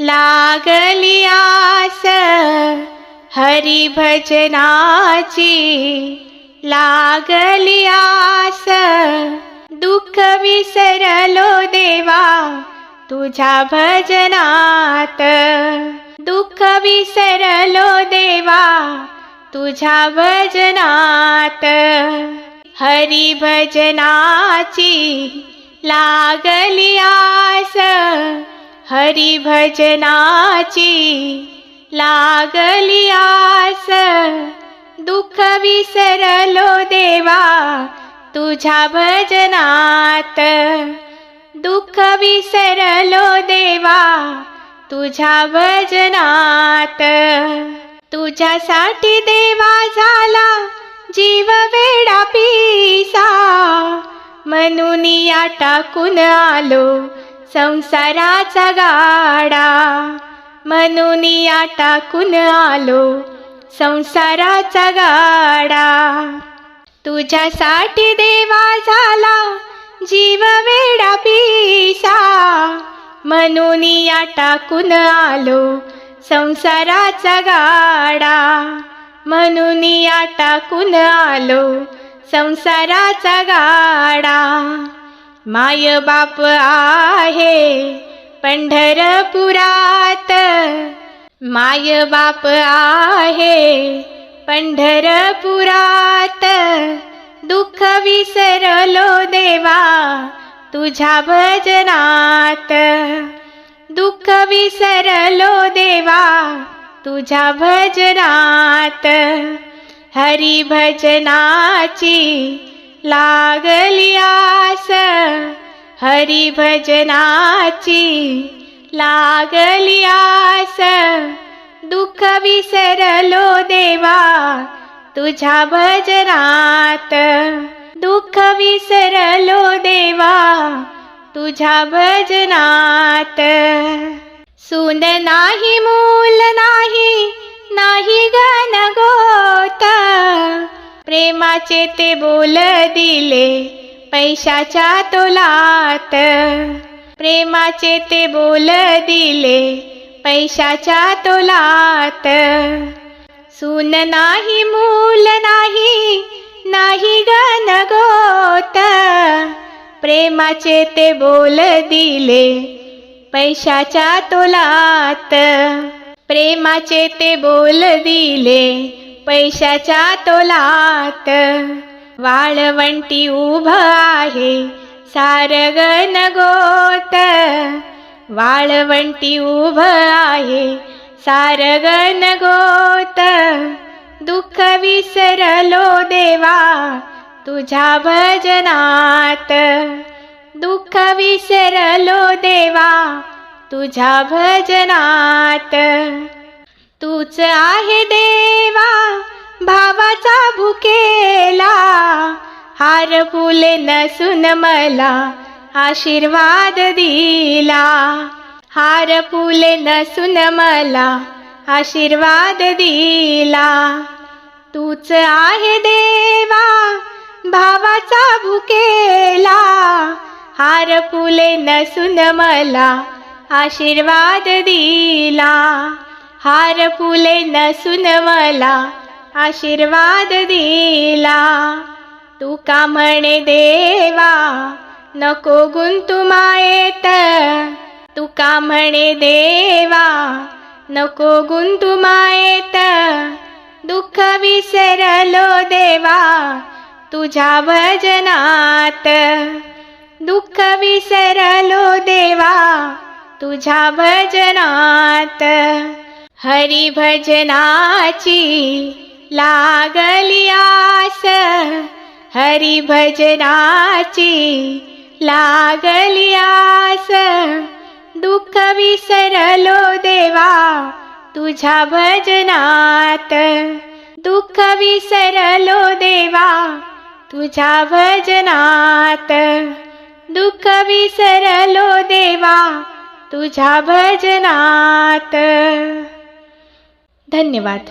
लागली आस हरी भजनाची लागली आस. दुःख विसरलो देवा तुझ्या भजनात. दुःख विसरलो देवा तुझ्या भजनात. हरी भजनाची लागली आस हरी भजनाची लागली आस. दुःख विसरलो देवा तुझ्या भजनात. दुःख विसरलो देवा तुझ्या भजनात. तुझ्यासाठी देवा झाला जीव वेडा पिसा. म्हणून या टाकून आलो संसाराचा गाडा. म्हणून या टाकून आलो संसाराचा गाडा. तुझ्यासाठी देवा झाला जीव वेडा पिसा. म्हणून या टाकून आलो संसाराचा गाडा. म्हणून या टाकून आलो संसाराचा गाडा. माय बाप आहे पंढरपुरात. माय बाप आहे पंढरपुरात. दुःख विसरलो देवा तुझ्या भजनात. दुःख विसरलो देवा तुझ्या भजनात. हरी भजनाची लागली आस हरी भजनाची लागली आस. दुःख विसरलो देवा तुझ्या भजनात. दुःख विसरलो देवा तुझ्या भजनात. सुन नाही मूल नाही नाही गण गोत प्रेमाचे ते बोल दिले पैशाच्या तोलात. प्रेमाचे ते बोल दिले पैशाच्या तोलात. सून नाही मूल नाही नाही गण गोत. प्रेमाचे ते बोल दिले पैशाच्या तोलात. प्रेमाचे ते बोल दिले पैशाच्या तोलात वाळवंटी उभं आहे सारगन गोत. वाळवंटी उभं आहे सारगन गोत. दुःख विसरलो देवा तुझ्या भजनात. दुःख विसरलो देवा तुझ्या भजनात. तूच आहे देवा भावाचा भुकेला. हार फुले नसून मला आशीर्वाद दिला. हार फुले नसून मला आशीर्वाद दिला. तूच आहे देवा भावाचा भुकेला. हार फुले नसून मला आशीर्वाद दिला. हार फुले नसून मला आशीर्वाद दिला. तू का म्हणे देवा नको गुंतु मायेत. तू का म्हणे देवा नको गुंतु मायेत. दुःख विसरलो देवा तुझ्या भजनात दुःख विसरलो देवा तुझ्या भजनात हरी भजनाची लागली आस. हरी भजनाची लागली आस. दुःख विसरलो देवा तुझ्या भजनात. दुःख विसरलो देवा तुझ्या भजनात. दुःख विसरलो देवा तुझ्या भजनात. धन्यवाद.